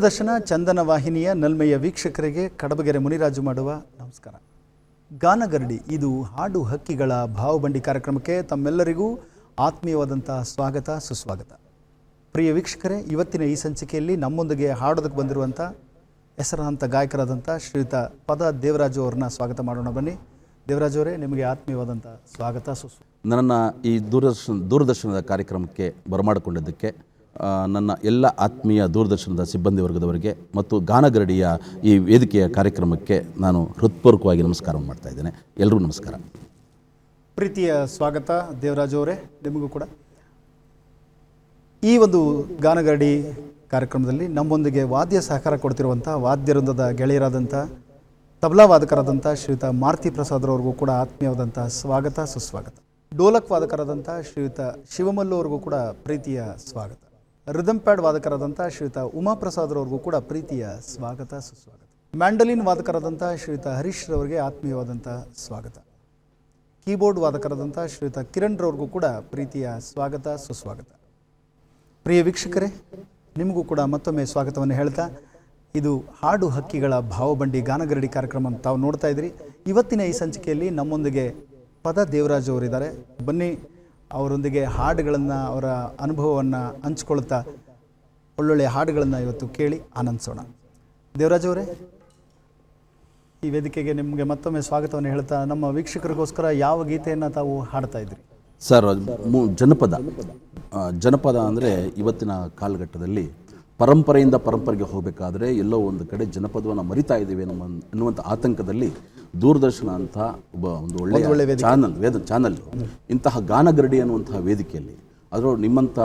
ದೂರದರ್ಶನ, ಚಂದನ ವಾಹಿನಿಯ ನಲ್ಮೆಯ ವೀಕ್ಷಕರಿಗೆ ಕಡಬಗೆರೆ ಮುನಿರಾಜು ಮಾಡುವ ನಮಸ್ಕಾರ. ಗಾನಗರಡಿ, ಇದು ಹಾಡು ಹಕ್ಕಿಗಳ ಭಾವಬಂಡಿ ಕಾರ್ಯಕ್ರಮಕ್ಕೆ ತಮ್ಮೆಲ್ಲರಿಗೂ ಆತ್ಮೀಯವಾದಂತಹ ಸ್ವಾಗತ, ಸುಸ್ವಾಗತ. ಪ್ರಿಯ ವೀಕ್ಷಕರೇ, ಇವತ್ತಿನ ಈ ಸಂಚಿಕೆಯಲ್ಲಿ ನಮ್ಮೊಂದಿಗೆ ಹಾಡೋದಕ್ಕೆ ಬಂದಿರುವಂಥ ಹೆಸರಾಂತ ಗಾಯಕರಾದಂಥ ಶ್ರೀಯುತ ಪದ ದೇವರಾಜು ಅವ್ರನ್ನ ಸ್ವಾಗತ ಮಾಡೋಣ ಬನ್ನಿ. ದೇವರಾಜು ಅವರೇ, ನಿಮಗೆ ಆತ್ಮೀಯವಾದಂಥ ಸ್ವಾಗತ, ಸುಸ್ವಾಗತ. ನನ್ನ ಈ ದೂರದರ್ಶನ, ದೂರದರ್ಶನದ ಕಾರ್ಯಕ್ರಮಕ್ಕೆ ಬರಮಾಡಿಕೊಂಡಿದ್ದಕ್ಕೆ ನನ್ನ ಎಲ್ಲ ಆತ್ಮೀಯ ದೂರದರ್ಶನದ ಸಿಬ್ಬಂದಿ ವರ್ಗದವರಿಗೆ ಮತ್ತು ಗಾನಗರಡಿಯ ಈ ವೇದಿಕೆಯ ಕಾರ್ಯಕ್ರಮಕ್ಕೆ ನಾನು ಹೃತ್ಪೂರ್ವಕವಾಗಿ ನಮಸ್ಕಾರ ಮಾಡ್ತಾ ಇದ್ದೇನೆ. ಎಲ್ಲರಿಗೂ ನಮಸ್ಕಾರ. ಪ್ರೀತಿಯ ಸ್ವಾಗತ ದೇವರಾಜು ಅವರೇ, ನಿಮಗೂ ಕೂಡ. ಈ ಒಂದು ಗಾನಗರಡಿ ಕಾರ್ಯಕ್ರಮದಲ್ಲಿ ನಮ್ಮೊಂದಿಗೆ ವಾದ್ಯ ಸಹಕಾರ ಕೊಡ್ತಿರುವಂಥ ವಾದ್ಯವೃಂದದ ಗೆಳೆಯರಾದಂಥ, ತಬಲಾ ವಾದಕರಾದಂಥ ಶ್ರೀಯುತ ಮಾರುತಿ ಪ್ರಸಾದ್ರವ್ರಿಗೂ ಕೂಡ ಆತ್ಮೀಯವಾದಂಥ ಸ್ವಾಗತ, ಸುಸ್ವಾಗತ. ಡೋಲಕ್ ವಾದಕರಾದಂಥ ಶ್ರೀಯುತ ಶಿವಮಲ್ಲು ಅವ್ರಿಗೂ ಕೂಡ ಪ್ರೀತಿಯ ಸ್ವಾಗತ. ರಿದಮ್ ಪ್ಯಾಡ್ ವಾದಕರಾದಂಥ ಶ್ರೀಯುತ ಉಮಾಪ್ರಸಾದ್ರವ್ರಿಗೂ ಕೂಡ ಪ್ರೀತಿಯ ಸ್ವಾಗತ, ಸುಸ್ವಾಗತ. ಮ್ಯಾಂಡಲಿನ್ ವಾದಕರಾದಂಥ ಶ್ರೀಯುತ ಹರೀಶ್ ರವರಿಗೆ ಆತ್ಮೀಯವಾದಂಥ ಸ್ವಾಗತ. ಕೀಬೋರ್ಡ್ ವಾದಕರಾದಂಥ ಶ್ರೀಯುತ ಕಿರಣ್ ರವರಿಗೂ ಕೂಡ ಪ್ರೀತಿಯ ಸ್ವಾಗತ, ಸುಸ್ವಾಗತ. ಪ್ರಿಯ ವೀಕ್ಷಕರೇ, ನಿಮಗೂ ಕೂಡ ಮತ್ತೊಮ್ಮೆ ಸ್ವಾಗತವನ್ನು ಹೇಳ್ತಾ, ಇದು ಹಾಡು ಹಕ್ಕಿಗಳ ಭಾವಬಂಡಿ ಗಾನಗರಡಿ ಕಾರ್ಯಕ್ರಮ ತಾವು ನೋಡ್ತಾ ಇದ್ರಿ ಇವತ್ತಿನ ಈ ಸಂಚಿಕೆಯಲ್ಲಿ ನಮ್ಮೊಂದಿಗೆ ಪದ ದೇವರಾಜ್ ಅವರಿದ್ದಾರೆ. ಬನ್ನಿ ಅವರೊಂದಿಗೆ ಹಾಡುಗಳನ್ನು, ಅವರ ಅನುಭವವನ್ನು ಹಂಚ್ಕೊಳ್ತಾ ಒಳ್ಳೊಳ್ಳೆಯ ಹಾಡುಗಳನ್ನು ಇವತ್ತು ಕೇಳಿ ಆನಂದಿಸೋಣ. ದೇವರಾಜವರೇ ಈ ವೇದಿಕೆಗೆ ನಿಮಗೆ ಮತ್ತೊಮ್ಮೆ ಸ್ವಾಗತವನ್ನು ಹೇಳ್ತಾ ನಮ್ಮ ವೀಕ್ಷಕರಿಗೋಸ್ಕರ ಯಾವ ಗೀತೆಯನ್ನು ತಾವು ಹಾಡ್ತಾ ಇದ್ರಿ? ಸರ್ ಜನಪದ. ಜನಪದ ಅಂದರೆ ಇವತ್ತಿನ ಕಾಲಘಟ್ಟದಲ್ಲಿ ಪರಂಪರೆಯಿಂದ ಪರಂಪರೆಗೆ ಹೋಗಬೇಕಾದ್ರೆ ಎಲ್ಲೋ ಒಂದು ಕಡೆ ಜನಪದವನ್ನು ಮರಿತಾ ಇದ್ದೀವಿ ನಮ್ಮ ಎನ್ನುವಂಥ ಆತಂಕದಲ್ಲಿ ದೂರದರ್ಶನ ಅಂತ ಒಬ್ಬ ಒಂದು ಒಳ್ಳೆಯ ಚಾನಲ್ ವೇದ ಚಾನಲ್. ಇಂತಹ ಗಾನಗರಡಿ ಅನ್ನುವಂತಹ ವೇದಿಕೆಯಲ್ಲಿ ಅದರೊಳಗೆ ನಿಮ್ಮಂಥ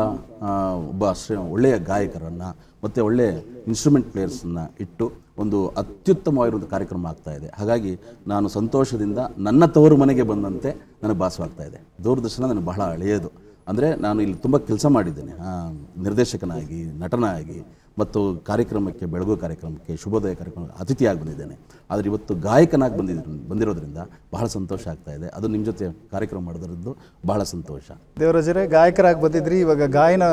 ಒಬ್ಬ ಶ್ರೇ ಒಳ್ಳೆಯ ಗಾಯಕರನ್ನು ಮತ್ತು ಒಳ್ಳೆಯ ಇನ್ಸ್ಟ್ರೂಮೆಂಟ್ ಪ್ಲೇಯರ್ಸನ್ನು ಇಟ್ಟು ಒಂದು ಅತ್ಯುತ್ತಮವಾಗಿರುವಂಥ ಕಾರ್ಯಕ್ರಮ ಆಗ್ತಾ ಇದೆ. ಹಾಗಾಗಿ ನಾನು ಸಂತೋಷದಿಂದ ನನ್ನ ತವರು ಮನೆಗೆ ಬಂದಂತೆ ನನಗೆ ಭಾಸವಾಗ್ತಾ ಇದೆ. ದೂರದರ್ಶನ ನನಗೆ ಬಹಳ ಹಳೆಯದು. ಅಂದರೆ ನಾನು ಇಲ್ಲಿ ತುಂಬ ಕೆಲಸ ಮಾಡಿದ್ದೇನೆ. ನಿರ್ದೇಶಕನಾಗಿ ನಟನಾಗಿ ಮತ್ತು ಕಾರ್ಯಕ್ರಮಕ್ಕೆ ಬೆಳಗು ಕಾರ್ಯಕ್ರಮಕ್ಕೆ ಶುಭೋದಯ ಕಾರ್ಯಕ್ರಮ ಅತಿಥಿಯಾಗಿ ಬಂದಿದ್ದೇನೆ. ಆದರೆ ಇವತ್ತು ಗಾಯಕನಾಗಿ ಬಂದಿದ್ದ ಬಂದಿರೋದ್ರಿಂದ ಬಹಳ ಸಂತೋಷ ಆಗ್ತಾ ಇದೆ. ಅದು ನಿಮ್ಮ ಜೊತೆ ಕಾರ್ಯಕ್ರಮ ಮಾಡೋದ್ರದ್ದು ಬಹಳ ಸಂತೋಷ. ದೇವರಾಜರೇ ಗಾಯಕರಾಗಿ ಬಂದಿದ್ರಿ ಇವಾಗ ಗಾಯನ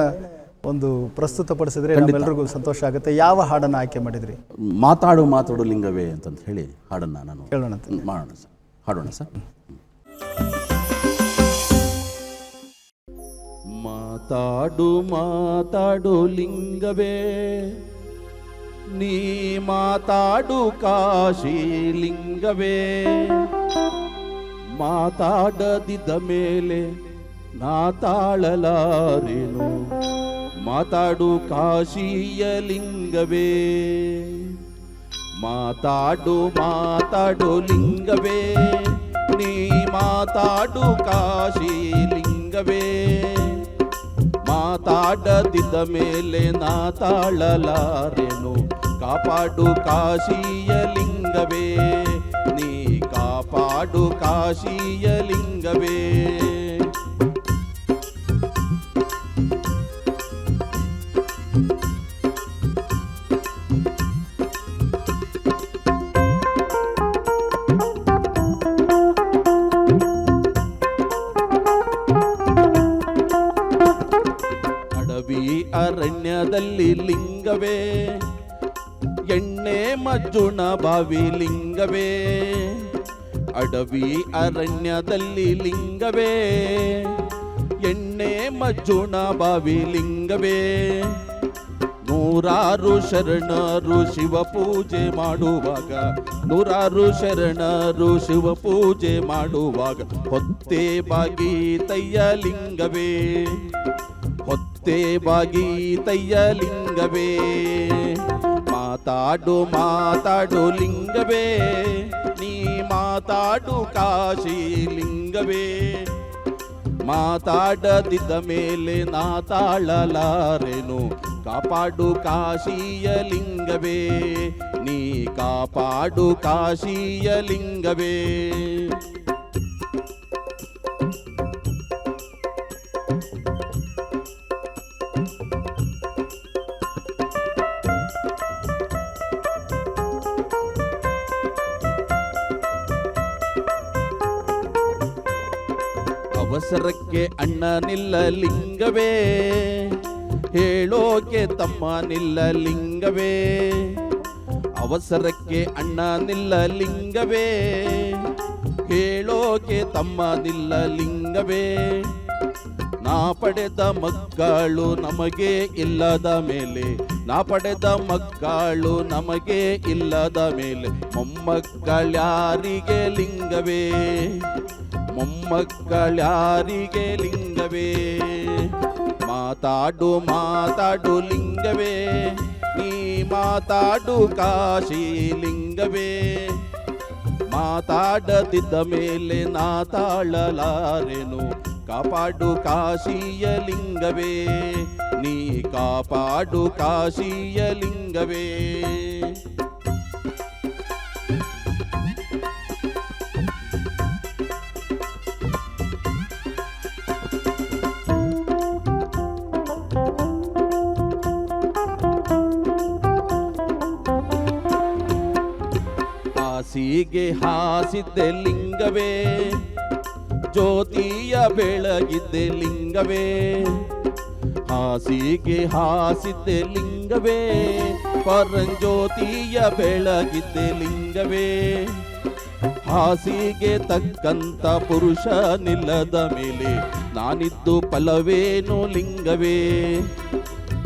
ಒಂದು ಪ್ರಸ್ತುತಪಡಿಸಿದ್ರೆ ನಮ್ಮೆಲ್ಲರಿಗೂ ಸಂತೋಷ ಆಗುತ್ತೆ. ಯಾವ ಹಾಡನ್ನು ಆಯ್ಕೆ ಮಾಡಿದ್ರಿ? ಮಾತಾಡು ಮಾತಾಡು ಲಿಂಗವೇ ಅಂತಂತ ಹೇಳಿ ಹಾಡನ್ನು ನಾನು ಹೇಳೋಣ ಮಾಡೋಣ ಸರ್. ಹಾಡೋಣ ಸರ್. ಮಾತಾಡು ಮಾತಾಡು ಲಿಂಗವೇ. ನೀ ಮಾತಾಡು ಕಾಶಿ ಲಿಂಗವೇ. ಮಾತಾಡದಿದ್ದ ಮೇಲೆ ನಾ ತಾಳಲಾರೇನು. ಮಾತಾಡು ಕಾಶಿಯ ಲಿಂಗವೇ. ಮಾತಾಡು ಮಾತಾಡು ಲಿಂಗವೇ. ನೀ ಮಾತಾಡು ಕಾಶಿ ಲಿಂಗವೇ. ಮಾತಾಡದಿದ್ದ ಮೇಲೆ ನಾ ತಾಳಲಾರೆನು ಕಾಪಾಡು ಕಾಶಿಯ ಲಿಂಗವೇ. ನೀ ಕಾಪಾಡು ಕಾಶಿಯ ಲಿಂಗವೇ. ಅಡವಿ ಬಾವಿ ಲಿಂಗವೇ, ಅಡವಿ ಅರಣ್ಯದಲ್ಲಿ ಲಿಂಗವೇ, ಎಣ್ಣೆ ಮಜ್ಜುಣ ಬಾವಿ ಲಿಂಗವೇ. ನೂರಾರು ಶರಣರು ಶಿವ ಪೂಜೆ ಮಾಡುವಾಗ, ನೂರಾರು ಶರಣರು ಶಿವ ಪೂಜೆ ಮಾಡುವಾಗ, ಹೊತ್ತೆ ಬಾಗಿ ತಯ್ಯ ಲಿಂಗವೇ, ಹೊತ್ತೆ ಬಾಗಿ ತಯ್ಯ ಲಿಂಗವೇ. ಮಾತಾಡು ಮಾತಾಡು ಲಿಂಗವೇ ನೀ ಮಾತಾಡು ಕಾಶಿ ಲಿಂಗವೇ ಮಾತಾಡದಿದ್ದ ಮೇಲೆ ನಾ ತಾಳಲಾರೆನು ಕಾಪಾಡು ಕಾಶಿಯ ಲಿಂಗವೇ ನೀ ಕಾಪಾಡು ಕಾಶಿಯ ಲಿಂಗವೇ ಅಣ್ಣನಿಲ್ಲ ಲಿಂಗವೇ ಹೇಳೋಕೆ ತಮ್ಮ ನಿಲ್ಲ ಲಿಂಗವೇ ಅವಸರಕ್ಕೆ ಅಣ್ಣ ನಿಲ್ಲ ಲಿಂಗವೇ ಹೇಳೋಕೆ ತಮ್ಮ ನಿಲ್ಲಲಿಂಗವೇ. ನಾ ಪಡೆದ ಮಕ್ಕಳು ನಮಗೆ ಇಲ್ಲದ ಮೇಲೆ, ನಾ ಪಡೆದ ಮಕ್ಕಳು ನಮಗೆ ಇಲ್ಲದ ಮೇಲೆ ಮೊಮ್ಮಕ್ಕಳ್ಯಾರಿಗೆ ಲಿಂಗವೇ. ಮೊಮ್ಮಕ್ಕಳ್ಯಾರಿಗೆ ಲಿಂಗವೇ, ಮಾತಾಡು ಮಾತಾಡು ಲಿಂಗವೇ, ನೀ ಮಾತಾಡು ಕಾಶಿ ಲಿಂಗವೇ. ಮಾತಾಡದಿದ್ದ ಮೇಲೆ ನಾ ತಾಳಲಾರೆನು, ಕಾಪಾಡು ಕಾಶಿಯ ಲಿಂಗವೇ, ನೀ ಕಾಪಾಡು ಕಾಶಿಯ ಲಿಂಗವೇ. ಹಾಸಿದ್ದೆ ಲಿಂಗವೇ, ಜ್ಯೋತಿಯ ಬೆಳಗಿದ್ದೆ ಲಿಂಗವೇ, ಹಾಸಿಗೆ ಹಾಸಿದ್ದೆ ಲಿಂಗವೇ, ಪರಂಜ್ಯೋತಿಯ ಬೆಳಗಿದ್ದೆ ಲಿಂಗವೇ. ಹಾಸಿಗೆ ತಕ್ಕಂತ ಪುರುಷ ನಿಲ್ಲದ ಮೇಲೆ ನಾನಿದ್ದು ಫಲವೇನೋ ಲಿಂಗವೇ,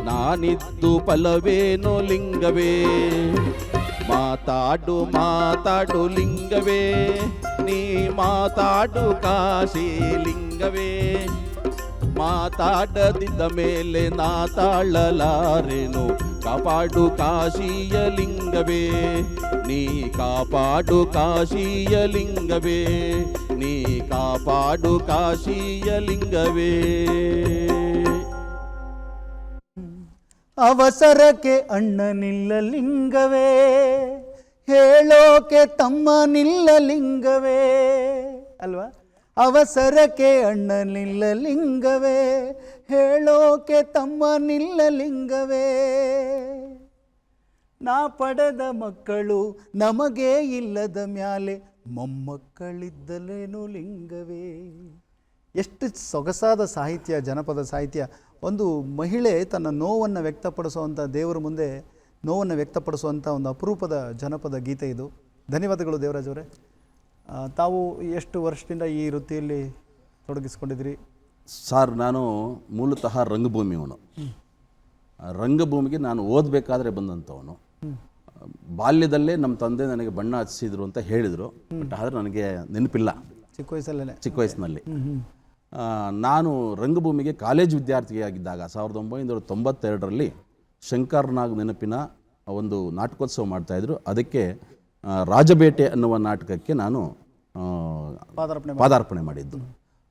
ನಾನಿದ್ದು ಫಲವೇನೋ ಲಿಂಗವೇ. ಮಾತಾಡು ಮಾತಾಡು ಲಿಂಗವೇ ನೀ ಮಾತಾಡು ಕಾಶಿ ಲಿಂಗವೇ ಮಾತಾಡದಿದ್ದ ಮೇಲೆ ನಾ ತಾಳಲಾರೆನು ಕಾಪಾಡು ಕಾಶಿಯ ಲಿಂಗವೇ ನೀ ಕಾಪಾಡು ಕಾಶಿಯ ಲಿಂಗವೇ ನೀ ಕಾಪಾಡು ಕಾಶಿಯ ಲಿಂಗವೇ ಅವಸರಕ್ಕೆ ಅಣ್ಣನಿಲ್ಲ ಲಿಂಗವೇ, ಹೇಳೋಕೆ ತಮ್ಮ ನಿಲ್ಲಲಿಂಗವೇ ಅಲ್ವಾ? ಅವಸರಕ್ಕೆ ಅಣ್ಣ ನಿಲ್ಲಲಿಂಗವೇ ಹೇಳೋಕೆ ತಮ್ಮ ನಿಲ್ಲಲಿಂಗವೇ ನಾ ಪಡೆದ ಮಕ್ಕಳು ನಮಗೆ ಇಲ್ಲದ ಮ್ಯಾಲೆ ಮೊಮ್ಮಕ್ಕಳಿದ್ದಲೇನು ಲಿಂಗವೇ? ಎಷ್ಟು ಸೊಗಸಾದ ಸಾಹಿತ್ಯ ಜನಪದ ಸಾಹಿತ್ಯ. ಒಂದು ಮಹಿಳೆ ತನ್ನ ನೋವನ್ನು ವ್ಯಕ್ತಪಡಿಸುವಂಥ ದೇವರ ಮುಂದೆ ನೋವನ್ನು ವ್ಯಕ್ತಪಡಿಸುವಂಥ ಒಂದು ಅಪರೂಪದ ಜನಪದ ಗೀತೆ ಇದು. ಧನ್ಯವಾದಗಳು ದೇವರಾಜ್ ಅವರೇ. ತಾವು ಎಷ್ಟು ವರ್ಷದಿಂದ ಈ ವೃತ್ತಿಯಲ್ಲಿ ತೊಡಗಿಸ್ಕೊಂಡಿದ್ದೀರಿ? ಸರ್ ನಾನು ಮೂಲತಃ ರಂಗಭೂಮಿಯವನು ರಂಗಭೂಮಿಗೆ ನಾನು ಓದಬೇಕಾದ್ರೆ ಬಂದಂಥವನು. ಬಾಲ್ಯದಲ್ಲೇ ನಮ್ಮ ತಂದೆ ನನಗೆ ಬಣ್ಣ ಹಚ್ಚಿಸಿದ್ರು ಅಂತ ಹೇಳಿದರು. ಬಟ್ ಆದರೆ ನನಗೆ ನೆನಪಿಲ್ಲ. ಚಿಕ್ಕ ವಯಸ್ಸಲ್ಲೇ ಚಿಕ್ಕ ವಯಸ್ಸಿನಲ್ಲಿ. ನಾನು ರಂಗಭೂಮಿಗೆ ಕಾಲೇಜ್ ವಿದ್ಯಾರ್ಥಿಯಾಗಿದ್ದಾಗ ಸಾವಿರದ ಒಂಬೈನೂರ ತೊಂಬತ್ತೆರಡರಲ್ಲಿ ಶಂಕರ್ನಾಗ್ ನೆನಪಿನ ಒಂದು ನಾಟಕೋತ್ಸವ ಮಾಡ್ತಾಯಿದ್ರು ಅದಕ್ಕೆ ರಾಜಬೇಟೆ ಅನ್ನುವ ನಾಟಕಕ್ಕೆ ನಾನು ಪಾದಾರ್ಪಣೆ ಪಾದಾರ್ಪಣೆ ಮಾಡಿದ್ದು.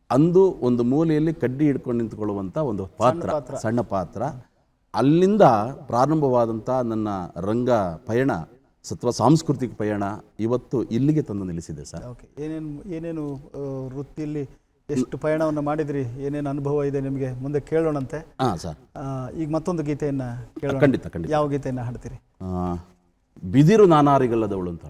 ಅಂದು ಒಂದು ಮೂಲೆಯಲ್ಲಿ ಕಡ್ಡಿ ಹಿಡ್ಕೊಂಡು ನಿಂತ್ಕೊಳ್ಳುವಂಥ ಒಂದು ಪಾತ್ರ ಸಣ್ಣ ಪಾತ್ರ. ಅಲ್ಲಿಂದ ಪ್ರಾರಂಭವಾದಂಥ ನನ್ನ ರಂಗ ಪಯಣ ಸತ್ವ ಸಾಂಸ್ಕೃತಿಕ ಪಯಣ ಇವತ್ತು ಇಲ್ಲಿಗೆ ತಂದು ನಿಲ್ಲಿಸಿದೆ ಸರ್. ಓಕೆ. ಏನೇನು ಏನೇನು ವೃತ್ತಿಯಲ್ಲಿ ಎಷ್ಟು ಪಯಣವನ್ನು ಮಾಡಿದ್ರಿ? ಏನೇನು ಅನುಭವ ಇದೆ ನಿಮಗೆ? ಮುಂದೆ ಕೇಳೋಣಂತೆ. ಹಾಂ ಸರ್. ಆ, ಈಗ ಮತ್ತೊಂದು ಗೀತೆಯನ್ನು ಕೇಳೋಣ. ಖಂಡಿತ ಖಂಡಿತ. ಯಾವ ಗೀತೆಯನ್ನು ಹಾಡ್ತೀರಿ? ಬಿದಿರು ನಾನಾರಿಗಲ್ಲದವಳು ಅಂತ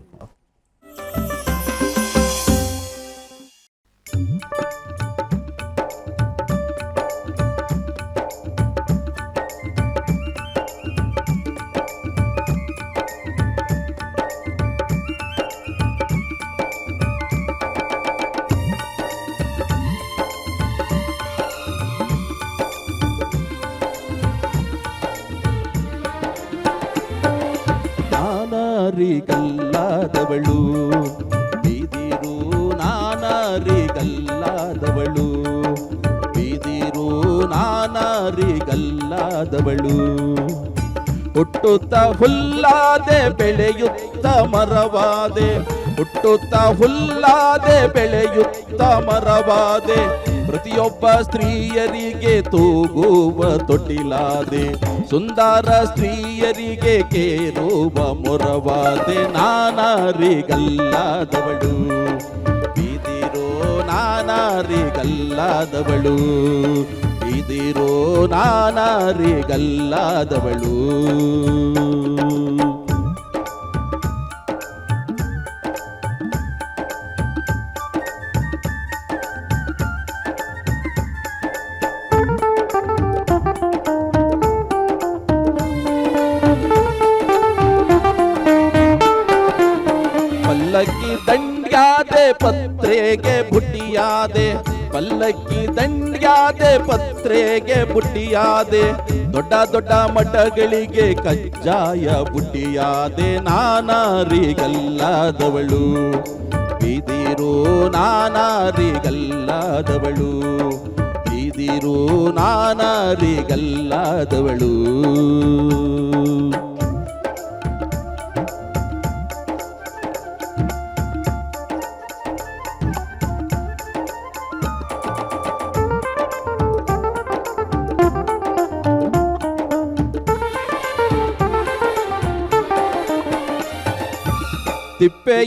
ನಾನಾರಿಗಲ್ಲಾದವಳು ಬಿದಿರು ನಾನಾರಿಗಲ್ಲಾದವಳು ಬಿದಿರು ನಾನಾರಿಗಲ್ಲಾದವಳು. ಹುಟ್ಟುತ್ತ ಹುಲ್ಲಾದೆ ಬೆಳೆಯುತ್ತ ಮರವಾದೆ ಹುಟ್ಟುತ್ತ ಹುಲ್ಲಾದೆ ಬೆಳೆಯುತ್ತ ಮರವಾದೆ ಪ್ರತಿಯೊಬ್ಬ ಸ್ತ್ರೀಯರಿಗೆ ತೂಗುವ ತೊಟ್ಟಿಲಾದೆ ಸುಂದರ ಸ್ತ್ರೀಯರಿಗೆ ಕೇರುವ ಮೊರವಾದೆ ನಾನಾರಿಗಲ್ಲಾದವಳು. ಬಿದಿರೋ ನಾನಾರಿಗಲ್ಲಾದವಳು. ಬೀದಿರೋ ನಾನಾರಿಗಲ್ಲಾದವಳು. ಪಲ್ಲಕ್ಕಿ ದಂಡ್ಯಾದೆ ಪತ್ರೆಗೆ ಬುಟ್ಟಿಯಾದೆ ದೊಡ್ಡ ದೊಡ್ಡ ಮಠಗಳಿಗೆ ಕಜ್ಜಾಯ ಬುಟ್ಟಿಯಾದೆ ನಾನಾರಿಗಲ್ಲಾದವಳು. ಬೀದಿರು ನಾನಾರಿಗಲ್ಲಾದವಳು. ಬೀದಿರು ನಾನಾರಿಗಲ್ಲಾದವಳು.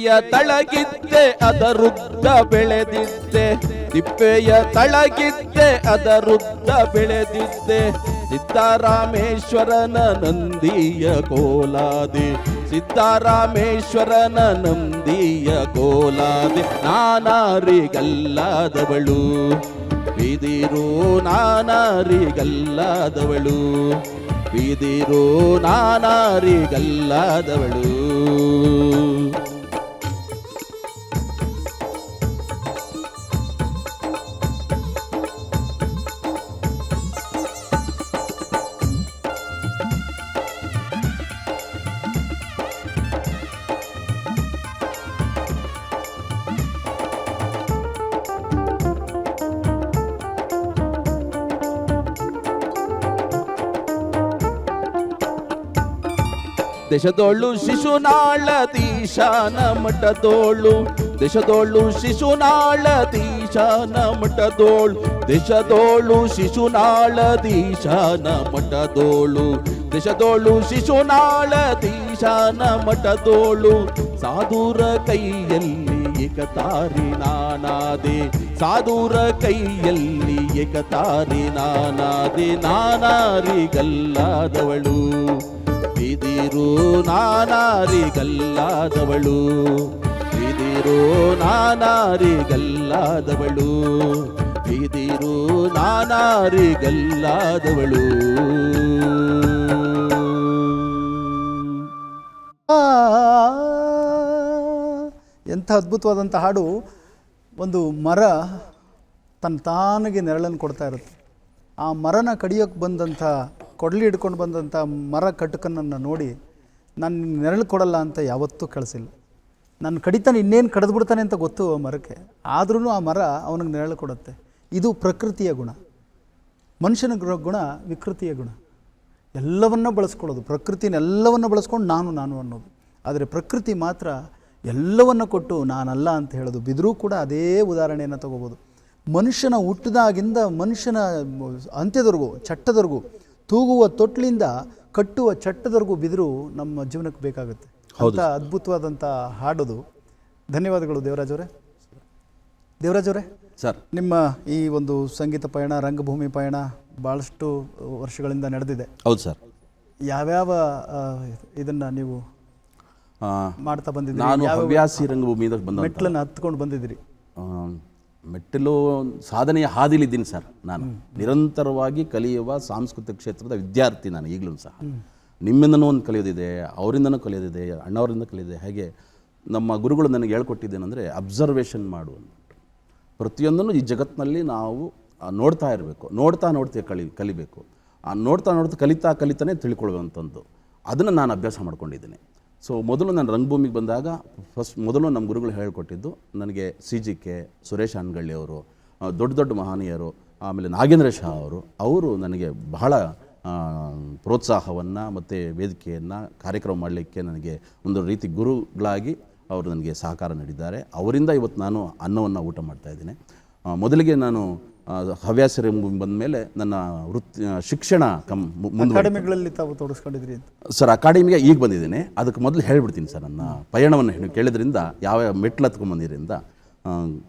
ತಿಪ್ಪೆಯ ತಳಗಿದ್ದೆ ಅದರುದ್ದ ಬೆಳೆದಿದ್ದೆ. ತಿಪ್ಪೆಯ ತಳಗಿದ್ದೆ ಅದರುದ್ದ ಬೆಳೆದಿದ್ದೆ. ಸಿದ್ದರಾಮೇಶ್ವರನ ನಂದಿಯ ಕೋಲಾದೆ ಸಿದ್ದರಾಮೇಶ್ವರನ ನಂದಿಯ ಕೋಲಾದೆ, ನಾನಾರಿಗಲ್ಲಾದವಳು. ಬಿದಿರು ನಾನಾರಿಗಲ್ಲಾದವಳು. ಬಿದಿರು ನಾನಾರಿಗಲ್ಲಾದವಳು. ದೇಶದೋಳು ಶಿಶುನಾಳ ದೀಶಾನ ಮಠದೋಳು ದೇಶದೋಳು ಶಿಶುನಾಳ ದೀಶಾನ ಮಠದೋಳು ದೇಶದೋಳು ಶಿಶುನಾಳ ದೀಶಾನ ಮಠದೋಳು ದೇಶದೋಳು ಶಿಶುನಾಳ ದೀಶಾನ ಮಠದೋಳು ಸಾಧುರ ಕೈಯಲ್ಲಿ ಏಕತಾರಿ ನಾನಾದೆ. ಸಾಧುರ ಕೈಯಲ್ಲಿ ಏಕತಾರಿ ನಾನಾದೆ. ನಾನಾರಿಗಲ್ಲಾದವಳು. ಬಿದಿರು ನಾನಾರಿಗಲ್ಲಾದವಳು. ಬಿದಿರು ನಾನಾರಿಗಲ್ಲಾದವಳು. ಬಿದಿರು ನಾನಾರಿಗಲ್ಲಾದವಳು. ಎಂಥ ಅದ್ಭುತವಾದಂಥ ಹಾಡು. ಒಂದು ಮರ ತನ್ನ ತಾನಿಗೆ ನೆರಳನ್ನು ಕೊಡ್ತಾ ಇರುತ್ತೆ. ಆ ಮರನ ಕಡಿಯೋಕ್ಕೆ ಬಂದಂಥ ಕೊಡಲಿ ಹಿಡ್ಕೊಂಡು ಬಂದಂಥ ಮರ ಕಟುಕನನ್ನು ನೋಡಿ ನಾನು ನೆರಳು ಕೊಡಲ್ಲ ಅಂತ ಯಾವತ್ತೂ ಕಳಿಸಿಲ್ಲ. ನನ್ನ ಕಡಿತಾನೆ ಇನ್ನೇನು ಕಡಿದ್ಬಿಡ್ತಾನೆ ಅಂತ ಗೊತ್ತು ಆ ಮರಕ್ಕೆ. ಆದ್ರೂ ಆ ಮರ ಅವನಿಗೆ ನೆರಳು ಕೊಡುತ್ತೆ. ಇದು ಪ್ರಕೃತಿಯ ಗುಣ. ಮನುಷ್ಯನ ಗುಣ- ವಿಕೃತಿಯ ಗುಣ. ಎಲ್ಲವನ್ನ ಬಳಸ್ಕೊಳ್ಳೋದು, ಪ್ರಕೃತಿನೆಲ್ಲವನ್ನ ಬಳಸ್ಕೊಂಡು ನಾನು ನಾನು ಅನ್ನೋದು. ಆದರೆ ಪ್ರಕೃತಿ ಮಾತ್ರ ಎಲ್ಲವನ್ನ ಕೊಟ್ಟು ನಾನಲ್ಲ ಅಂತ ಹೇಳೋದು ಬಿದ್ದರೂ ಕೂಡ ಅದೇ ಉದಾಹರಣೆಯನ್ನು ತಗೋಬೋದು. ಮನುಷ್ಯನ ಹುಟ್ಟಿದಾಗಿಂದ ಮನುಷ್ಯನ ಅಂತ್ಯದವರೆಗೂ ಚಟ್ಟದವರೆಗೂ ತೂಗುವ ತೊಟ್ಲಿಂದ ಕಟ್ಟುವ ಚಟ್ಟದವರೆಗೂ ಬಿದಿರು ನಮ್ಮ ಜೀವನಕ್ಕೆ ಬೇಕಾಗುತ್ತೆ. ಅಂತ ಅದ್ಭುತವಾದಂಥ ಹಾಡೋದು. ಧನ್ಯವಾದಗಳು ದೇವರಾಜ್ ಅವರೇ. ದೇವರಾಜ್ ಅವರೇ ಸರ್. ನಿಮ್ಮ ಈ ಒಂದು ಸಂಗೀತ ಪಯಣ ರಂಗಭೂಮಿ ಪಯಣ ಭಾಳಷ್ಟು ವರ್ಷಗಳಿಂದ ನಡೆದಿದೆ. ಹೌದು ಸರ್. ಯಾವ್ಯಾವ ಇದನ್ನು ನೀವು ಮಾಡ್ತಾ ಬಂದಿದ್ದೀರಿ? ನಾನು ಹವ್ಯಾಸಿ ರಂಗಭೂಮಿಯಿಂದ ಬಂದ ಮೆಟ್ಲನ್ನು ಹತ್ಕೊಂಡು ಬಂದಿದ್ದೀರಿ? ಮೆಟ್ಟಿಲು ಸಾಧನೆಯ ಹಾದಿಲಿದ್ದೀನಿ ಸರ್ ನಾನು. ನಿರಂತರವಾಗಿ ಕಲಿಯುವ ಸಾಂಸ್ಕೃತಿಕ ಕ್ಷೇತ್ರದ ವಿದ್ಯಾರ್ಥಿ ನಾನು ಈಗಲೂ ಸಹ. ನಿಮ್ಮಿಂದನೂ ಒಂದು ಕಲಿಯೋದಿದೆ, ಅವರಿಂದನೂ ಕಲಿಯೋದಿದೆ, ಅಣ್ಣವರಿಂದ ಕಲಿಯೋದಿದೆ. ಹಾಗೆ ನಮ್ಮ ಗುರುಗಳು ನನಗೆ ಹೇಳ್ಕೊಟ್ಟಿದ್ದೇನೆಂದರೆ ಅಬ್ಸರ್ವೇಷನ್ ಮಾಡು ಪ್ರತಿಯೊಂದನ್ನು ಈ ಜಗತ್ತಿನಲ್ಲಿ ನಾವು ನೋಡ್ತಾ ಇರಬೇಕು. ನೋಡ್ತಾ ನೋಡ್ತಾ ಕಲಿ, ಕಲಿಬೇಕು. ಆ ನೋಡ್ತಾ ನೋಡ್ತಾ ಕಲಿತಾ ಕಲಿತಾನೆ ತಿಳ್ಕೊಳ್ಳುವಂಥದ್ದು ಅದನ್ನು ನಾನು ಅಭ್ಯಾಸ ಮಾಡ್ಕೊಂಡಿದ್ದೀನಿ. ಸೊ ಮೊದಲು ನಾನು ರಂಗಭೂಮಿಗೆ ಬಂದಾಗ ಫಸ್ಟ್ ಮೊದಲು ನಮ್ಮ ಗುರುಗಳು ಹೇಳಿಕೊಟ್ಟಿದ್ದು ನನಗೆ ಸಿ ಜಿ ಕೆ ಸುರೇಶ್ ಅವರು ದೊಡ್ಡ ದೊಡ್ಡ ಮಹನೀಯರು, ಆಮೇಲೆ ನಾಗೇಂದ್ರ ಶಾ ಅವರು ಅವರು ನನಗೆ ಬಹಳ ಪ್ರೋತ್ಸಾಹವನ್ನು ಮತ್ತು ವೇದಿಕೆಯನ್ನು ಕಾರ್ಯಕ್ರಮ ಮಾಡಲಿಕ್ಕೆ ನನಗೆ ಒಂದು ರೀತಿ ಗುರುಗಳಾಗಿ ಅವರು ನನಗೆ ಸಹಕಾರ ನೀಡಿದ್ದಾರೆ. ಅವರಿಂದ ಇವತ್ತು ನಾನು ಅನ್ನವನ್ನು ಊಟ ಮಾಡ್ತಾಯಿದ್ದೀನಿ ಮೊದಲಿಗೆ ನಾನು ಆ, ಹವ್ಯಾಸ ರಂಗಭೂಮಿ ಬಂದ ಮೇಲೆ ನನ್ನ ವೃತ್ತಿ ಶಿಕ್ಷಣ ಕಮ್ ಅಕಾಡೆಮಿಗಳಲ್ಲಿ ತಾವು ತೋರಿಸ್ಕೊಂಡಿದ್ರಿ ಅಂತ. ಸರ್ ಅಕಾಡೆಮಿಗೆ ಈಗ ಬಂದಿದ್ದೀನಿ. ಅದಕ್ಕೆ ಮೊದಲು ಹೇಳಿಬಿಡ್ತೀನಿ ಸರ್ ನನ್ನ ಪಯಣವನ್ನು ಹೇಳಿ ಕೇಳಿದ್ರಿಂದ ಯಾವ ಯಾವ ಮೆಟ್ಲು ಹತ್ಕೊಂಡ್ಬಂದಿರಿಂದ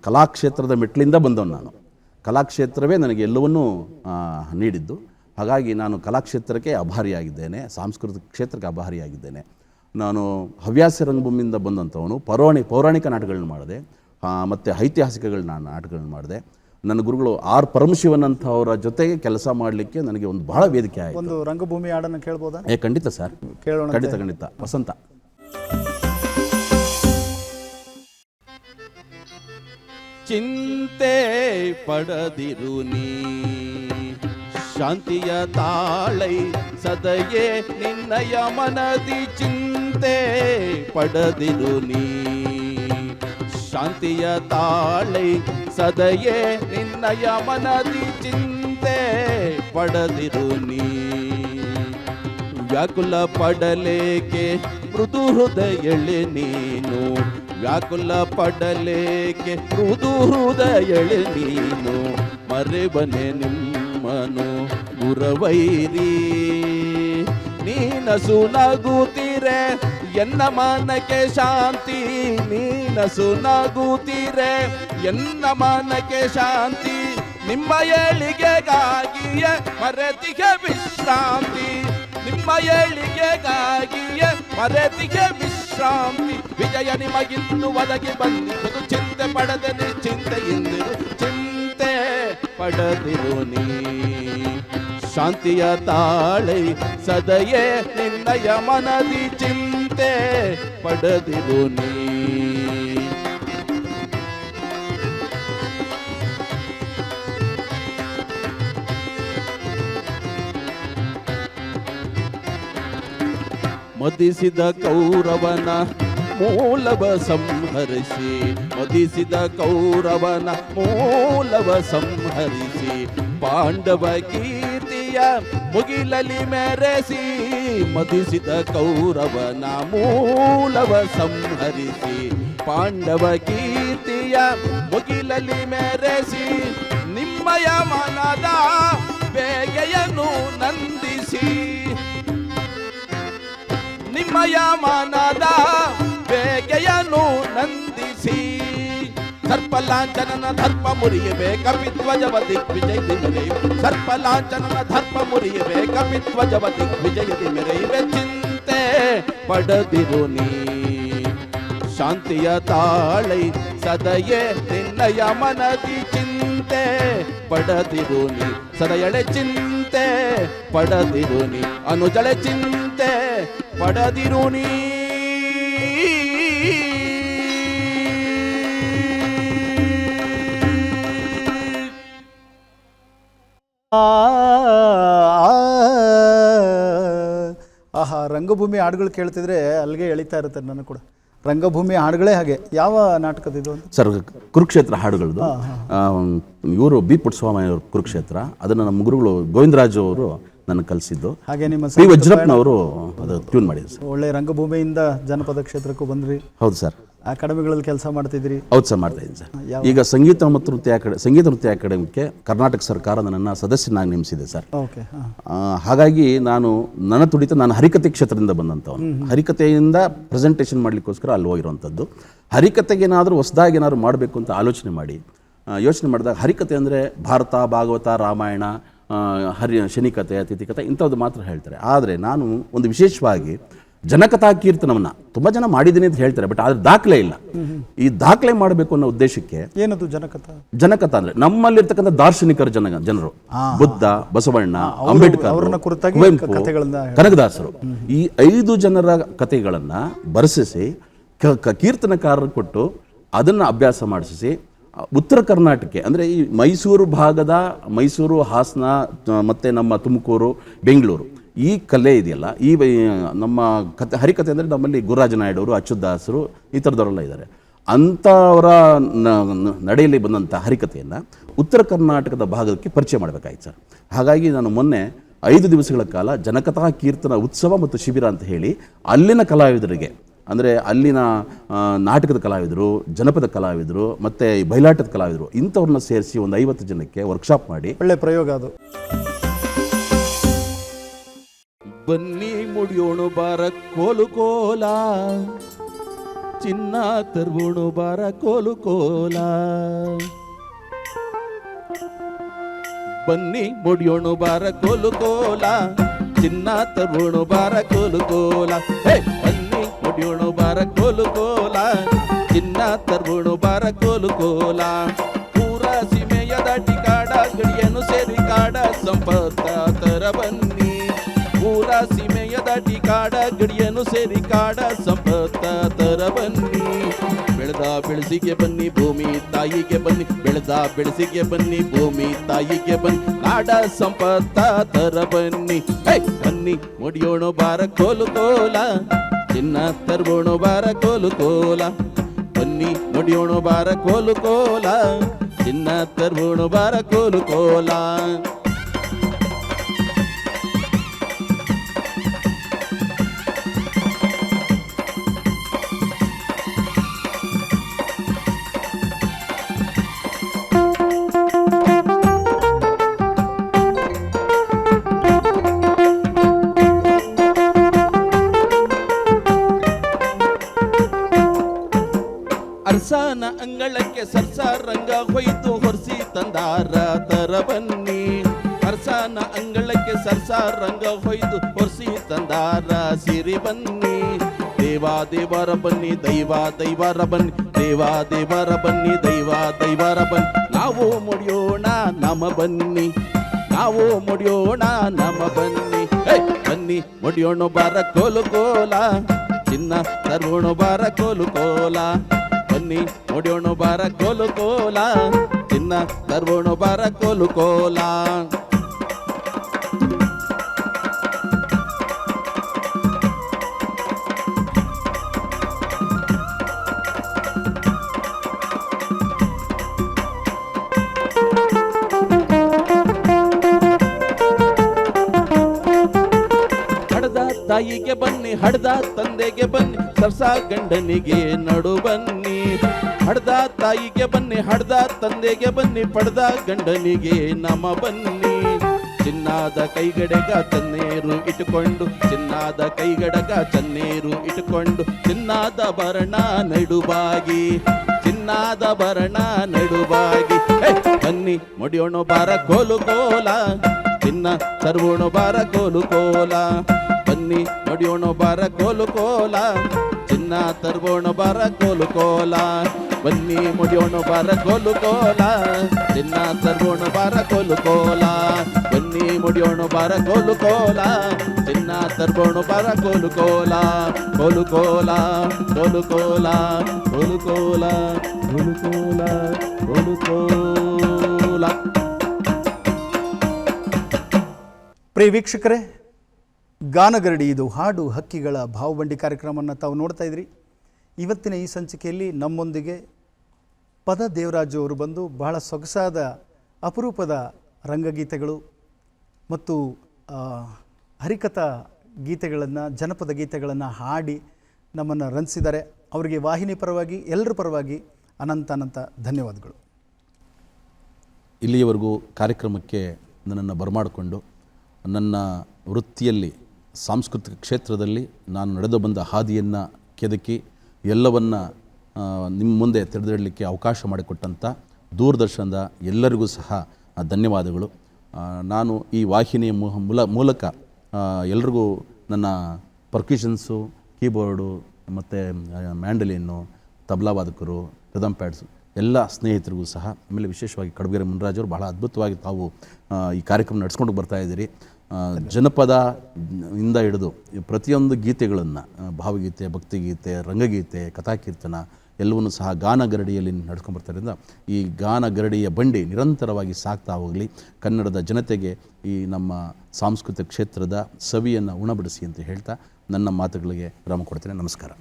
ಕಲಾಕ್ಷೇತ್ರದ ಮೆಟ್ಲಿಂದ ಬಂದವನು ನಾನು. ಕಲಾಕ್ಷೇತ್ರವೇ ನನಗೆ ಎಲ್ಲವನ್ನೂ ನೀಡಿದ್ದು. ಹಾಗಾಗಿ ನಾನು ಕಲಾಕ್ಷೇತ್ರಕ್ಕೆ ಅಭಾರಿಯಾಗಿದ್ದೇನೆ ಸಾಂಸ್ಕೃತಿಕ ಕ್ಷೇತ್ರಕ್ಕೆ ಅಭಾರಿಯಾಗಿದ್ದೇನೆ. ನಾನು ಹವ್ಯಾಸ ರಂಗಭೂಮಿಯಿಂದ ಬಂದಂಥವನು ಪೌರಾಣಿ ಪೌರಾಣಿಕ ನಾಟಕಗಳನ್ನ ಮಾಡಿದೆ. ಮತ್ತು ಐತಿಹಾಸಿಕಗಳ ನಾನು ನಾಟಕಗಳನ್ನ ಮಾಡಿದೆ. ನನ್ನ ಗುರುಗಳು ಆರ್ ಪರಮಶಿವನಂಥವರ ಜೊತೆಗೆ ಕೆಲಸ ಮಾಡಲಿಕ್ಕೆ ನನಗೆ ಒಂದು ಬಹಳ ವೇದಿಕೆ ಆಯಿತು. ಒಂದು ರಂಗಭೂಮಿ ಹಾಡನ್ನು ಕೇಳ್ಬೋದಾ? ಏ ಖಂಡಿತ ಸರ್. ಕೇಳೋಣ ಖಂಡಿತ ಖಂಡಿತ. ವಸಂತ. ಚಿಂತೆ ಪಡದಿರು ನೀ. ಶಾಂತಿಯ ತಾಳೈ ಸದಯೇ ನಿನ್ನಯ ಮನದಿ ಚಿಂತೆ ಪಡದಿರು ನೀ. ಶಾಂತಿಯ ತಾಳೆ ಸದಯೇ ನಿನ್ನಯ ಮನದಿ ಚಿಂತೆ ಪಡೆದಿರು ನೀ. ವ್ಯಾಕುಲ ಪಡಲೇಕೆ ಮೃದು ಹೃದಯಳೆ ನೀನು? ವ್ಯಾಕುಲ ಪಡಲೇಕೆ ಮೃದು ಹೃದಯಳೆ ನೀನು? ಮರೆಬನೆ ನಿಮ್ಮನು ಗುರವೈರಿ. ನೀನಸು ನಗುತ್ತೀರೆ ಎನ್ನ ಮನಕ್ಕೆ ಶಾಂತಿ ನೀನಸು ನಗುತ್ತೀರೆ, ಎನ್ನ ಮನಕ್ಕೆ ಶಾಂತಿ? ನಿಮ್ಮ ಏಳಿಗೆಗಾಗಿಯ ಮರೆತಿಗೆ ವಿಶ್ರಾಂತಿ. ನಿಮ್ಮ ಏಳಿಗೆಗಾಗಿಯ ಮರೆತಿಗೆ ವಿಶ್ರಾಂತಿ. ವಿಜಯ ನಿಮಗಿಂದು ಒದಗಿ ಬಂದಿರುವುದು ಚಿಂತೆ ಪಡದೆ ನಿಶ್ಚಿಂತೆಯಿಂದಿರು ಚಿಂತೆ ಪಡೆದಿರು ನೀ. ಶಾಂತಿಯ ತಾಳೆ ಸದಯೇ ನಿನ್ನಯ ಮನದಿ ಚಿಂತೆ ಪಡೆದಿರು ನೀ. ಮದಿಸಿದ ಕೌರವನ ಮೂಲವ ಸಂಹರಿಸಿ, ಮದಿಸಿದ ಕೌರವನ ಮೂಲವ ಸಂಹರಿಸಿ, ಪಾಂಡವ ಕೀರ್ತಿಯ ಮುಗಿಲಲಿ ಮೆರೆಸಿ, ಮದಿಸಿದ ಕೌರವನ ಮೂಲವ ಸಂಹರಿಸಿ, ಪಾಂಡವ ಕೀರ್ತಿಯ ಮುಗಿಲಲಿ ಮೆರೆಸಿ, ನಿಮ್ಮಯ ಮನದ ಬೇಗೆಯನ್ನು ನಂದಿಸಿ. ನಿಮ್ಮಯ ಮನದ ಬೇಗೆಯನ್ನು ನಂದಿಸಿ. ಸರ್ಪಲಾಂಚನನ ಧರ್ಮ ಮುರಿಯಬೇ ಮುರಿಯಬೇಕಪಿಧ್ವಜವ ದಿಗ್ವಿಜಯ ಮೆರೆಯುವೆ ಸರ್ಪಲಾಂಚನನ ಧರ್ಮ ಮುರಿಯಬೇ ಕಪಿತ್ವಜವ ದಿಗ್ವಿಜಯದಿ ಮೆರೆಯುವೆ ಚಿಂತೆ ಪಡೆದಿರು ನೀ. ಶಾಂತಿಯ ತಾಳೈ ಸದಯೇ ನಿನ್ನಯ ಮನದಿ ಚಿಂತೆ ಪಡೆದಿರು ನೀ. ಸದಯಳೆ ಚಿಂತೆ ಪಡೆದಿರು ನೀ. ಅನುಜಳೆ ಚಿಂತೆ ಪಡದಿರು ನೀ ಆಹಾ ರಂಗಭೂಮಿ ಹಾಡುಗಳು ಕೇಳ್ತಿದ್ರೆ ಅಲ್ಲಿಗೆ ಎಳಿತಾ ಇರುತ್ತೆ ನನಗೆ ಕೂಡ ರಂಗಭೂಮಿ ಹಾಡುಗಳೇ ಹಾಗೆ ಯಾವ ನಾಟಕದಿದು ಸರ್ ಕುರುಕ್ಷೇತ್ರ ಹಾಡುಗಳು ಇವರು ಬಿ ಪುಟ್ಟಸ್ವಾಮಿ ಅವರು ಕುರುಕ್ಷೇತ್ರ ಅದನ್ನು ನಮ್ಮ ಗುರುಗಳು ಗೋವಿಂದರಾಜು ಅವರು ನನಗೆ ಕಲಿಸಿದ್ದು. ಹಾಗೆ ನಿಮ್ಮ ಪಿ ವಜ್ರಪ್ಪನವರು ಅದು ಟ್ಯೂನ್ ಮಾಡಿದ್ರು ಸರ್. ಒಳ್ಳೆ ರಂಗಭೂಮಿಯಿಂದ ಜನಪದ ಕ್ಷೇತ್ರಕ್ಕೂ ಬಂದ್ರಿ. ಹೌದು ಸರ್. ಅಕಾಡೆಮಿಗಳಲ್ಲಿ ಕೆಲಸ ಮಾಡ್ತಿದ್ರಿ. ಹೌದು ಸರ್ ಮಾಡ್ತಾ ಇದ್ದೀನಿ ಸರ್. ಈಗ ಸಂಗೀತ ಮತ್ತು ನೃತ್ಯ ಅಕಾಡೆ ಸಂಗೀತ ನೃತ್ಯ ಅಕಾಡೆಮಿಗೆ ಕರ್ನಾಟಕ ಸರ್ಕಾರ ನನ್ನನ್ನು ಸದಸ್ಯನಾಗಿ ನೇಮಿಸಿದೆ ಸರ್. ಓಕೆ ಹಾಗಾಗಿ ನಾನು ನನ್ನ ತುಡಿತ ನಾನು ಹರಿಕತೆ ಕ್ಷೇತ್ರದಿಂದ ಬಂದಂಥವನು. ಹರಿಕತೆಯಿಂದ ಪ್ರೆಸೆಂಟೇಷನ್ ಮಾಡಲಿಕ್ಕೋಸ್ಕರ ಅಲ್ಲಿ ಹೋಗಿರುವಂಥದ್ದು. ಹರಿಕತೆಗೇನಾದರೂ ಹೊಸದಾಗಿ ಏನಾದರೂ ಮಾಡಬೇಕು ಅಂತ ಆಲೋಚನೆ ಮಾಡಿ ಯೋಚನೆ ಮಾಡಿದಾಗ ಹರಿಕತೆ ಅಂದರೆ ಭಾರತ ಭಾಗವತ ರಾಮಾಯಣ ಹರಿ ಶನಿಕತೆ ಅತಿಥಿಕತೆ ಇಂಥದ್ದು ಮಾತ್ರ ಹೇಳ್ತಾರೆ. ಆದರೆ ನಾನು ಒಂದು ವಿಶೇಷವಾಗಿ ಜನಕಥಾ ಕೀರ್ತನವನ್ನು ತುಂಬ ಜನ ಮಾಡಿದ್ದೀನಿ ಅಂತ ಹೇಳ್ತಾರೆ ಬಟ್ ಆದರೆ ದಾಖಲೆ ಇಲ್ಲ. ಈ ದಾಖಲೆ ಮಾಡಬೇಕು ಅನ್ನೋ ಉದ್ದೇಶಕ್ಕೆ ಏನದು ಜನಕಥಾ? ಜನಕಥ ಅಂದರೆ ನಮ್ಮಲ್ಲಿರ್ತಕ್ಕಂಥ ದಾರ್ಶನಿಕರ ಜನ ಜನರು. ಬುದ್ಧ ಬಸವಣ್ಣ ಅಂಬೇಡ್ಕರ್ ಕನಕದಾಸರು. ಈ ಐದು ಜನರ ಕಥೆಗಳನ್ನು ಬರೆಸಿ ಕೀರ್ತನಕಾರರು ಕೊಟ್ಟು ಅದನ್ನ ಅಭ್ಯಾಸ ಮಾಡಿಸಿ ಉತ್ತರ ಕರ್ನಾಟಕ ಅಂದರೆ ಈ ಮೈಸೂರು ಭಾಗದ ಮೈಸೂರು, ಹಾಸನ ಮತ್ತು ನಮ್ಮ ತುಮಕೂರು, ಬೆಂಗಳೂರು, ಈ ಕಲೆ ಇದೆಯಲ್ಲ, ಈ ನಮ್ಮ ಕತೆ, ಹರಿಕತೆ ಅಂದರೆ ನಮ್ಮಲ್ಲಿ ಗುರುರಾಜ ನಾಯ್ಡವರು ಅಚ್ಚುದಾಸರು ಈ ಥರದವರೆಲ್ಲ ಇದ್ದಾರೆ. ಅಂಥವರ ನಡೆಯಲ್ಲಿ ಬಂದಂಥ ಹರಿಕತೆಯನ್ನು ಉತ್ತರ ಕರ್ನಾಟಕದ ಭಾಗಕ್ಕೆ ಪರಿಚಯ ಮಾಡಬೇಕಾಯ್ತು ಸರ್. ಹಾಗಾಗಿ ನಾನು ಮೊನ್ನೆ ಐದು ದಿವಸಗಳ ಕಾಲ ಜನಕಥಾ ಕೀರ್ತನ ಉತ್ಸವ ಮತ್ತು ಶಿಬಿರ ಅಂತ ಹೇಳಿ ಅಲ್ಲಿನ ಕಲಾವಿದರಿಗೆ ಅಂದರೆ ಅಲ್ಲಿನ ನಾಟಕದ ಕಲಾವಿದರು ಜನಪದ ಕಲಾವಿದರು ಮತ್ತು ಬಯಲಾಟದ ಕಲಾವಿದರು ಇಂಥವ್ರನ್ನ ಸೇರಿಸಿ ಒಂದು ಐವತ್ತು ಜನಕ್ಕೆ ವರ್ಕ್ಶಾಪ್ ಮಾಡಿ. ಒಳ್ಳೆ ಪ್ರಯೋಗ ಅದು. ಬನ್ನಿ ಮುಡಿಯೋಣು ಬಾರ ಕೋಲು ಕೋಲ ಚಿನ್ನ ತರ್ಬೋಣು ಬಾರ ಕೋಲು ಕೋಲ. ಬನ್ನಿ ಮುಡಿಯೋಣು ಬಾರ ಕೋಲು ಕೋಲ ಚಿನ್ನ ತರ್ಬೋಣು ಬಾರ ಕೋಲು ಕೋಲ. ಹೇ ಬನ್ನಿ ಮುಡಿಯೋಣು ಬಾರ ಕೋಲು ಕೋಲ ಚಿನ್ನ ತರ್ಬುಣು ಬಾರ ಕೋಲು ಕೋಲ ಪೂರ ಸೀಮೆಯ ದಾಟಿ ಕಾಡ ಗಡಿಯನ್ನು ಸೇರಿ ಕಾಡ, ಸಂಪತ್ತ ತರ ಬನ್ನಿ. ಪೂರ ಸೀಮೆಯ ದಾಟಿ ಕಾಡ ಗಡಿಯನ್ನು ಸೇರಿ ಕಾಡ, ಸಂಪತ್ತ ತರ ಬನ್ನಿ. ಬೆಳೆದ ಬೆಳೆಸಿಗೆ ಬನ್ನಿ, ಭೂಮಿ ತಾಯಿಗೆ ಬನ್ನಿ. ಬೆಳೆದ ಬೆಳೆಸಿಗೆ ಬನ್ನಿ, ಭೂಮಿ ತಾಯಿಗೆ ಬನ್ನಿ. ನಾಡ ಸಂಪತ್ತ ತರ ಬನ್ನಿ. ಹೇ ಬನ್ನಿ, ಮುಡಿಯೋಣ ಬಾರ ಕೋಲು ಕೋಲ. ಚಿನ್ನ ತರ್ಬೋಣ ಬಾರ ಕೋಲು ಕೋಲ. ಬನ್ನಿ ನುಡಿಯೋಣ ಬಾರ ಕೋಲು ಕೋಲ. ಚಿನ್ನ ತರ್ಬೋಣ ಬಾರ ಕೋಲು ಕೋಲ. ಹೊಯ್ದು ಹೊಸಿ ತಂದಾರ ಸಿರಿ ಬನ್ನಿ. ದೇವಾ ದೇವರ ಬನ್ನಿ, ದೈವ ದೈವರ ಬನ್ನಿ. ದೇವಾ ದೇವರ ಬನ್ನಿ, ದೈವ ದೈವರ ಬನ್ನಿ. ನಾವು ಮುಡಿಯೋಣ, ನಮ ಬನ್ನಿ. ನಾವು ಮುಡಿಯೋಣ, ನಮ ಬನ್ನಿ. ಬನ್ನಿ, ಮುಡಿಯೋಣ ಬಾರ ಕೋಲು ಕೋಲ. ಚಿನ್ನ ತರುಣ ಬಾರ ಕೋಲು ಕೋಲ. ಬನ್ನಿ, ಮುಡಿಯೋಣ ಬಾರ ಕೋಲು ಕೋಲ. ಚಿನ್ನ ತರುಣ ಬಾರ ಕೋಲು ಕೋಲ. ತಾಯಿಗೆ ಬನ್ನಿ, ಹಡ್ದ ತಂದೆಗೆ ಬನ್ನಿ, ಸರ್ಸ ಗಂಡನಿಗೆ ನಡು ಬನ್ನಿ. ಹಡ್ದ ತಾಯಿಗೆ ಬನ್ನಿ, ಹಡ್ದ ತಂದೆಗೆ ಬನ್ನಿ, ಪಡ್ದ ಗಂಡನಿಗೆ ನಮ ಬನ್ನಿ. ಚಿನ್ನಾದ ಕೈಗಡೆಗ ಚನ್ನೇರು ಇಟ್ಟುಕೊಂಡು, ಚಿನ್ನಾದ ಕೈಗಡಗ ಚನ್ನೇರು ಇಟ್ಟುಕೊಂಡು, ಚಿನ್ನಾದ ಭರಣ ನಡುಬಾಗಿ ಚಿನ್ನಾದ ಭರಣ ನಡುಬಾಗಿ ಬನ್ನಿ, ಮುಡಿಯೋಣ ಬಾರ ಕೋಲು ಕೋಲ ಚಿನ್ನ ತರುವೋಣ ಬಾರ ಕೋಲು ಕೋಲ ಬನ್ನಿ ನೋಡಿಯೋಣ ಬಾರ ಕೋಲು ಕೋಲ. ಚಿನ್ನ ತರುವೋಣ ಬಾರ ಕೋಲು ಕೋಲ. ಬನ್ನಿ ಮುಡಿಯೋಣ ಬಾರ ಕೋಲು ಕೋಲ. ಚಿನ್ನ ತರುವೋಣ ಬಾರ ಕೋಲು ಕೋಲ. ಬನ್ನಿ ಮುಡಿಯೋಣ ಬಾರ ಕೋಲು ಕೋಲ. ಚಿನ್ನ ತರುವೋಣ ಬಾರ ಕೋಲು ಕೋಲ. ಕೋಲು ಕೋಲ ಕೋಲು ಕೋಲ ಕೋಲು ಕೋಲ ಕೋಲು ಕೋಲ ಕೋಲು ಕೋಲ. ಪ್ರಿಯ ವೀಕ್ಷಕರೇ ಗಾನಗರಡಿ, ಇದು ಹಾಡು ಹಕ್ಕಿಗಳ ಭಾವಬಂಡಿ ಕಾರ್ಯಕ್ರಮವನ್ನು ತಾವು ನೋಡ್ತಾ ಇದ್ರಿ. ಇವತ್ತಿನ ಈ ಸಂಚಿಕೆಯಲ್ಲಿ ನಮ್ಮೊಂದಿಗೆ ಪದ ದೇವರಾಜು ಅವರು ಬಂದು ಬಹಳ ಸೊಗಸಾದ ಅಪರೂಪದ ರಂಗಗೀತೆಗಳು ಮತ್ತು ಹರಿಕಥಾ ಗೀತೆಗಳನ್ನು, ಜನಪದ ಗೀತೆಗಳನ್ನು ಹಾಡಿ ನಮ್ಮನ್ನು ರಂಜಿಸಿದ್ದಾರೆ. ಅವರಿಗೆ ವಾಹಿನಿ ಪರವಾಗಿ, ಎಲ್ಲರ ಪರವಾಗಿ ಅನಂತ ಅನಂತ ಧನ್ಯವಾದಗಳು. ಇಲ್ಲಿಯವರೆಗೂ ಕಾರ್ಯಕ್ರಮಕ್ಕೆ ನನ್ನನ್ನು ಬರಮಾಡಿಕೊಂಡು, ನನ್ನ ವೃತ್ತಿಯಲ್ಲಿ ಸಾಂಸ್ಕೃತಿಕ ಕ್ಷೇತ್ರದಲ್ಲಿ ನಾನು ನಡೆದು ಬಂದ ಹಾದಿಯನ್ನು ಕೆದಕಿ ಎಲ್ಲವನ್ನು ನಿಮ್ಮ ಮುಂದೆ ತೆರೆದಿಡಲಿಕ್ಕೆ ಅವಕಾಶ ಮಾಡಿಕೊಟ್ಟಂಥ ದೂರದರ್ಶನದ ಎಲ್ಲರಿಗೂ ಸಹ ಧನ್ಯವಾದಗಳು. ನಾನು ಈ ವಾಹಿನಿಯ ಮೂಲ, ಮೂಲಕ ಎಲ್ರಿಗೂ ನನ್ನ ಪರ್ಕ್ಯೂಷನ್ಸು ಕೀಬೋರ್ಡು ಮತ್ತು ಮ್ಯಾಂಡಲಿನ್ನು ತಬಲಾ ವಾದಕರು ರಿದಮ್ ಪ್ಯಾಡ್ಸು ಎಲ್ಲ ಸ್ನೇಹಿತರಿಗೂ ಸಹ, ಆಮೇಲೆ ವಿಶೇಷವಾಗಿ ಕಡಬಗೆರೆ ಮುನ್ರಾಜವರು ಬಹಳ ಅದ್ಭುತವಾಗಿ ತಾವು ಈ ಕಾರ್ಯಕ್ರಮ ನಡೆಸ್ಕೊಂಡು ಬರ್ತಾ ಇದ್ದೀರಿ. ಜನಪದ ಇಂದ ಹಿಡಿದು ಪ್ರತಿಯೊಂದು ಗೀತೆಗಳನ್ನು ಭಾವಗೀತೆ, ಭಕ್ತಿಗೀತೆ, ರಂಗಗೀತೆ, ಕಥಾಕೀರ್ತನ ಎಲ್ಲವನ್ನೂ ಸಹ ಗಾನಗರಡಿಯಲ್ಲಿ ನಡ್ಕೊಂಡ್ಬರ್ತಾರಿಂದ ಈ ಗಾನಗರಡಿಯ ಬಂಡಿ ನಿರಂತರವಾಗಿ ಸಾಗ್ತಾ ಹೋಗಲಿ. ಕನ್ನಡದ ಜನತೆಗೆ ಈ ನಮ್ಮ ಸಾಂಸ್ಕೃತಿಕ ಕ್ಷೇತ್ರದ ಸವಿಯನ್ನು ಉಣಬಡಿಸಿ ಅಂತ ಹೇಳ್ತಾ ನನ್ನ ಮಾತುಗಳಿಗೆ ವಿರಾಮ ಕೊಡ್ತೇನೆ. ನಮಸ್ಕಾರ.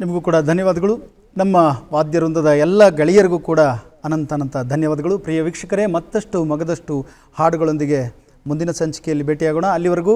ನಿಮಗೂ ಕೂಡ ಧನ್ಯವಾದಗಳು. ನಮ್ಮ ವಾದ್ಯವೃಂದದ ಎಲ್ಲ ಗೆಳೆಯರಿಗೂ ಕೂಡ ಅನಂತ ಅನಂತ ಧನ್ಯವಾದಗಳು. ಪ್ರಿಯ ವೀಕ್ಷಕರೇ, ಮತ್ತಷ್ಟು ಮಗದಷ್ಟು ಹಾಡುಗಳೊಂದಿಗೆ ಮುಂದಿನ ಸಂಚಿಕೆಯಲ್ಲಿ ಭೇಟಿಯಾಗೋಣ. ಅಲ್ಲಿವರೆಗೂ